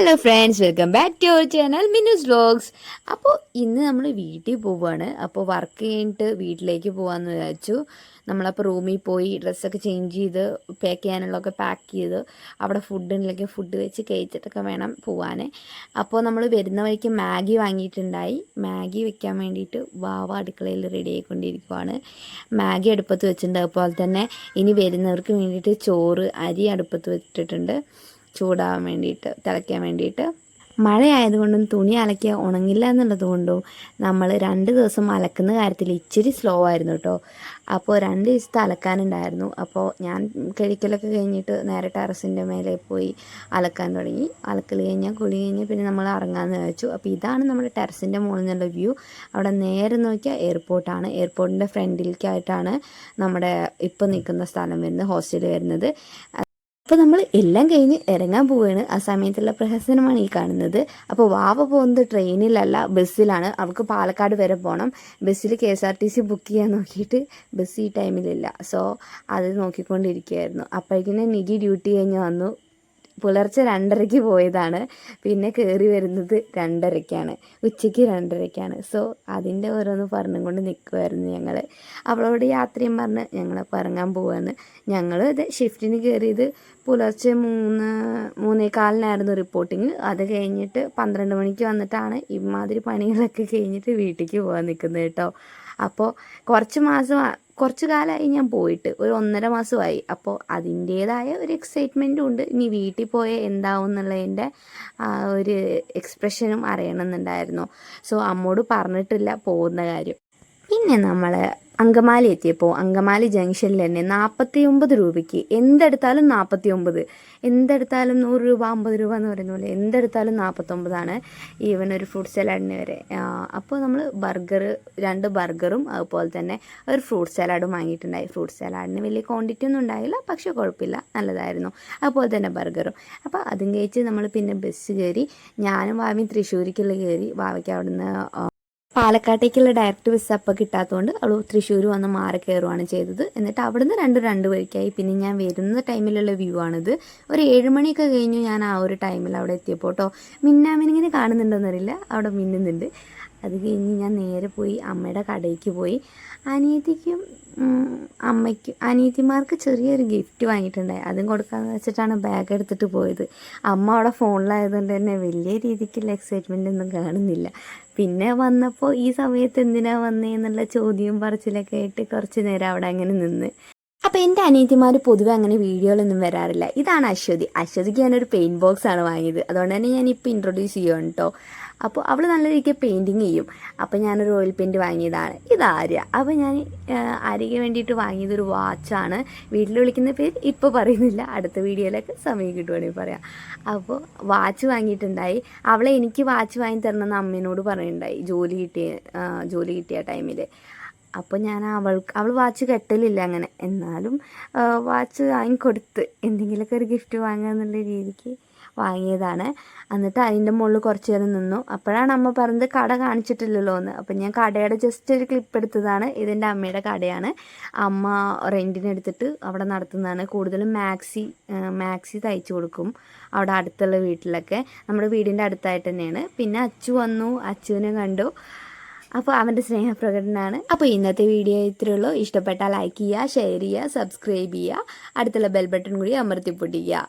Hello friends welcome back to our channel Minu's vlogs അപ്പോൾ ഇന്ന് നമ്മൾ വീട്ടിൽ പോവുകയാണ് അപ്പോൾ വർക്ക് കഴിഞ്ഞിട്ട് വീട്ടിലേക്ക് പോകാമെന്ന് വിചാരിച്ചു. നമ്മളപ്പോൾ റൂമിൽ പോയി ഡ്രസ്സൊക്കെ ചേഞ്ച് ചെയ്ത് പാക്ക് ചെയ്യാനുള്ളതൊക്കെ പാക്ക് ചെയ്ത് അവിടെ ഫുഡ് ഉണ്ടെങ്കിൽ ഫുഡ് വെച്ച് കഴിച്ചിട്ടൊക്കെ വേണം പോകാൻ അപ്പോൾ നമ്മൾ വരുന്ന വഴിക്ക് മാഗി വാങ്ങിയിട്ടുണ്ടായി. മാഗി വെക്കാൻ വേണ്ടിയിട്ട് വാവ അടുക്കളയിൽ റെഡി ആയിക്കൊണ്ടിരിക്കുവാണ്. മാഗി അടുപ്പത്ത് വെച്ചിട്ടുണ്ട്. അതുപോലെ തന്നെ ഇനി വരുന്നവർക്ക് വേണ്ടിയിട്ട് ചോറ് അരി അടുപ്പത്ത് വെച്ചിട്ടുണ്ട്. ചൂടാവാൻ വേണ്ടിയിട്ട് തിളയ്ക്കാൻ വേണ്ടിയിട്ട്. മഴയായതുകൊണ്ടും തുണി അലക്കിയ ഉണങ്ങില്ല എന്നുള്ളത് കൊണ്ടും നമ്മൾ രണ്ട് ദിവസം അലക്കുന്ന കാര്യത്തിൽ ഇച്ചിരി സ്ലോ ആയിരുന്നു കേട്ടോ അപ്പോൾ രണ്ട് ദിവസത്തെ അലക്കാനുണ്ടായിരുന്നു. അപ്പോൾ ഞാൻ കഴിക്കലൊക്കെ കഴിഞ്ഞിട്ട് നേരെ ടെറസിന്റെ മേലെ പോയി അലക്കാൻ തുടങ്ങി. അലക്കൽ കഴിഞ്ഞാൽ കുളി കഴിഞ്ഞാൽ പിന്നെ നമ്മൾ ഇറങ്ങാമെന്ന് വെച്ചു അപ്പോൾ ഇതാണ് നമ്മുടെ ടെറസിന്റെ മുകളിൽ നിന്നുള്ള വ്യൂ. അവിടെ നേരെ നോക്കിയാൽ എയർപോർട്ടാണ്. എയർപോർട്ടിന്റെ ഫ്രണ്ടിലേക്കായിട്ടാണ് നമ്മുടെ ഇപ്പോൾ നിൽക്കുന്ന സ്ഥലം വരുന്നത് ഹോസ്റ്റൽ വരുന്നത്. അപ്പോൾ നമ്മൾ എല്ലാം കഴിഞ്ഞ് ഇറങ്ങാൻ പോവുകയാണ് ആ സമയത്തുള്ള പ്രഹസനമാണ് ഈ കാണുന്നത്. അപ്പോൾ വാവ പോകുന്നത് ട്രെയിനിലല്ല ബസ്സിലാണ്. അവൾക്ക് പാലക്കാട് വരെ പോകണം ബസ്സിൽ K S R T C book ചെയ്യാൻ നോക്കിയിട്ട് ബസ് ഈ ടൈമിലില്ല സോ അത് നോക്കിക്കൊണ്ടിരിക്കുകയായിരുന്നു. അപ്പോഴേക്കിനും നിധി ഡ്യൂട്ടി കഴിഞ്ഞ് വന്നു. പുലർച്ചെ രണ്ടരയ്ക്ക് പോയതാണ്. പിന്നെ കയറി വരുന്നത് രണ്ടരയ്ക്കാണ്. ഉച്ചയ്ക്ക് രണ്ടരയ്ക്കാണ്. സോ അതിന്റെ ഓരോന്ന് പറഞ്ഞും കൊണ്ട് നിൽക്കുമായിരുന്നു ഞങ്ങൾ അവളോട് യാത്രയും പറഞ്ഞ് ഞങ്ങൾ പറങ്ങാൻ പോവാണ്. ഞങ്ങൾ ഇത് ഷിഫ്റ്റിന് കയറിയത് പുലർച്ചെ മൂന്ന് മൂന്നേകാലിനായിരുന്നു റിപ്പോർട്ടിങ് അത് കഴിഞ്ഞിട്ട് പന്ത്രണ്ട് മണിക്ക് വന്നിട്ടാണ് ഇമാതിരി പണികളൊക്കെ കഴിഞ്ഞിട്ട് വീട്ടിലേക്ക് പോകാൻ നിൽക്കുന്നത് കേട്ടോ. അപ്പോൾ കുറച്ച് മാസം കുറച്ച് കാലമായി ഞാൻ പോയിട്ട്. ഒരു ഒന്നര മാസമായി. അപ്പോൾ അതിന്റേതായ ഒരു എക്സൈറ്റ്മെന്റും ഉണ്ട്. ഇനി വീട്ടിൽ പോയ എന്താവും എന്നുള്ളതിന്റെ ഒരു എക്സ്പ്രഷനും അറിയണമെന്നുണ്ടായിരുന്നു. സോ അമ്മോട് പറഞ്ഞിട്ടില്ല പോകുന്ന കാര്യം. പിന്നെ നമ്മൾ അങ്കമാലി എത്തിയപ്പോൾ അങ്കമാലി ജംഗ്ഷനിൽ തന്നെ നാൽപ്പത്തി ഒമ്പത് രൂപയ്ക്ക് എന്തെടുത്താലും നാൽപ്പത്തി ഒമ്പത് എന്തെടുത്താലും നൂറ് രൂപ അമ്പത് രൂപ എന്ന് പറയുന്ന പോലെ എന്തെടുത്താലും നാൽപ്പത്തൊമ്പതാണ് ഈവൻ ഒരു ഫ്രൂട്ട് സലാഡിന് വരെ. അപ്പോൾ നമ്മൾ ബർഗർ രണ്ട് ബർഗറും അതുപോലെ തന്നെ ഒരു ഫ്രൂട്ട് സലാഡും വാങ്ങിയിട്ടുണ്ടായി. ഫ്രൂട്ട് സലാഡിന് വലിയ ക്വാണ്ടിറ്റി ഒന്നും ഉണ്ടായില്ല പക്ഷേ കുഴപ്പമില്ല നല്ലതായിരുന്നു. അതുപോലെ തന്നെ ബർഗറും അപ്പോൾ അതും കഴിച്ച് നമ്മൾ പിന്നെ ബസ് കയറി ഞാനും വാവി തൃശ്ശൂരിക്കുള്ള കയറി വാവയ്ക്ക് അവിടുന്ന് പാലക്കാട്ടേക്കുള്ള ഡയറക്റ്റ് ബസ് അപ്പം കിട്ടാത്തതുകൊണ്ട് അവൾ തൃശ്ശൂർ വന്ന് മാറി കയറുകയാണ് ചെയ്തത്. എന്നിട്ട് അവിടുന്ന് രണ്ട് രണ്ട് വഴിക്കായി. പിന്നെ ഞാൻ വരുന്ന ടൈമിലുള്ള വ്യൂ ആണിത്. ഒരു ഏഴ് മണിയൊക്കെ കഴിഞ്ഞു ഞാൻ ആ ഒരു ടൈമിൽ അവിടെ എത്തിയപ്പോൾ കേട്ടോ മിന്നാമിനിങ്ങനെ കാണുന്നുണ്ടോയെന്നറിയില്ല അവിടെ മിന്നുന്നുണ്ട്. അത് കഴിഞ്ഞ് ഞാൻ നേരെ പോയി അമ്മയുടെ കടയ്ക്ക് പോയി. അനിയത്തിക്കും അമ്മയ്ക്ക് അനിയത്തിമാർക്ക് ചെറിയൊരു ഗിഫ്റ്റ് വാങ്ങിയിട്ടുണ്ടായി അതും കൊടുക്കാമെന്ന് വെച്ചിട്ടാണ് ബാഗ് എടുത്തിട്ട് പോയത്. അമ്മ അവിടെ ഫോണിലായതുകൊണ്ട് തന്നെ വലിയ രീതിക്കുള്ള എക്സൈറ്റ്മെന്റ് ഒന്നും കാണുന്നില്ല. പിന്നെ വന്നപ്പോൾ ഈ സമയത്ത് എന്തിനാ വന്നേ എന്നുള്ള ചോദ്യം പറച്ചിലൊക്കെ ആയിട്ട് കുറച്ച് നേരം അവിടെ അങ്ങനെ നിന്ന്. അപ്പോൾ എന്റെ അനിയത്തിമാർ പൊതുവെ അങ്ങനെ വീഡിയോയിലൊന്നും വരാറില്ല. ഇതാണ് അശ്വതി. അശ്വതിക്ക് ഞാനൊരു പെയിന്റ് ബോക്സ് ആണ് വാങ്ങിയത്. അതുകൊണ്ട് തന്നെ ഞാൻ ഞാനിപ്പോൾ ഇൻട്രൊഡ്യൂസ് ചെയ്യുകയാണ് കേട്ടോ അപ്പോൾ അവൾ നല്ല രീതിക്ക് പെയിന്റിങ് ചെയ്യും. അപ്പോൾ ഞാനൊരു ഓയിൽ പെയിന്റ് വാങ്ങിയതാണ്. ഇത് ആര്യ. അപ്പോൾ ഞാൻ ആര്യയ്ക്ക് വേണ്ടിയിട്ട് വാങ്ങിയതൊരു വാച്ചാണ് വീട്ടിൽ വിളിക്കുന്ന പേര് ഇപ്പോൾ പറയുന്നില്ല. അടുത്ത വീഡിയോയിലൊക്കെ സമയം കിട്ടുവാണെങ്കിൽ പറയാം. അപ്പോൾ വാച്ച് വാങ്ങിയിട്ടുണ്ടായി. അവളെ എനിക്ക് വാച്ച് വാങ്ങി തരണമെന്ന് അമ്മേനോട് പറയുന്നുണ്ടായി. ജോലി കിട്ടിയ ജോലി കിട്ടിയ ടൈമിൽ അപ്പോൾ ഞാൻ അവൾക്ക് അവൾ വാച്ച് കെട്ടലില്ല അങ്ങനെ. എന്നാലും വാച്ച് വാങ്ങിക്കൊടുത്ത് എന്തെങ്കിലുമൊക്കെ ഒരു ഗിഫ്റ്റ് വാങ്ങുക എന്നുള്ള രീതിക്ക് വാങ്ങിയതാണ്. എന്നിട്ട് അതിന്റെ മുകളിൽ കുറച്ച് നേരം നിന്നു. അപ്പോഴാണ് അമ്മ പറഞ്ഞത് കട കാണിച്ചിട്ടില്ലല്ലോ എന്ന്. അപ്പം ഞാൻ കടയുടെ ജസ്റ്റ് ഒരു ക്ലിപ്പ് എടുത്തതാണ്. ഇതെന്റെ അമ്മയുടെ കടയാണ്. അമ്മ റെന്റിനെടുത്തിട്ട് അവിടെ നടത്തുന്നതാണ്. കൂടുതലും മാക്സി മാക്സി തയ്ച്ചു കൊടുക്കും അവിടെ അടുത്തുള്ള വീട്ടിലൊക്കെ. നമ്മുടെ വീടിന്റെ അടുത്തായിട്ട് തന്നെയാണ്. പിന്നെ അച്ചു വന്നു. അച്ചുവിനെ കണ്ടു. അപ്പോൾ അവന്റെ സ്നേഹപ്രകടനമാണ് അപ്പോൾ ഇന്നത്തെ വീഡിയോ ഇത്രയേ ഉള്ളൂ. ഇഷ്ടപ്പെട്ടാൽ ലൈക്ക് ചെയ്യുക ഷെയർ ചെയ്യുക സബ്സ്ക്രൈബ് ചെയ്യുക. അടുത്തുള്ള ബെൽ ബട്ടൺ കൂടി അമർത്തി പൊട്ടിക്കുക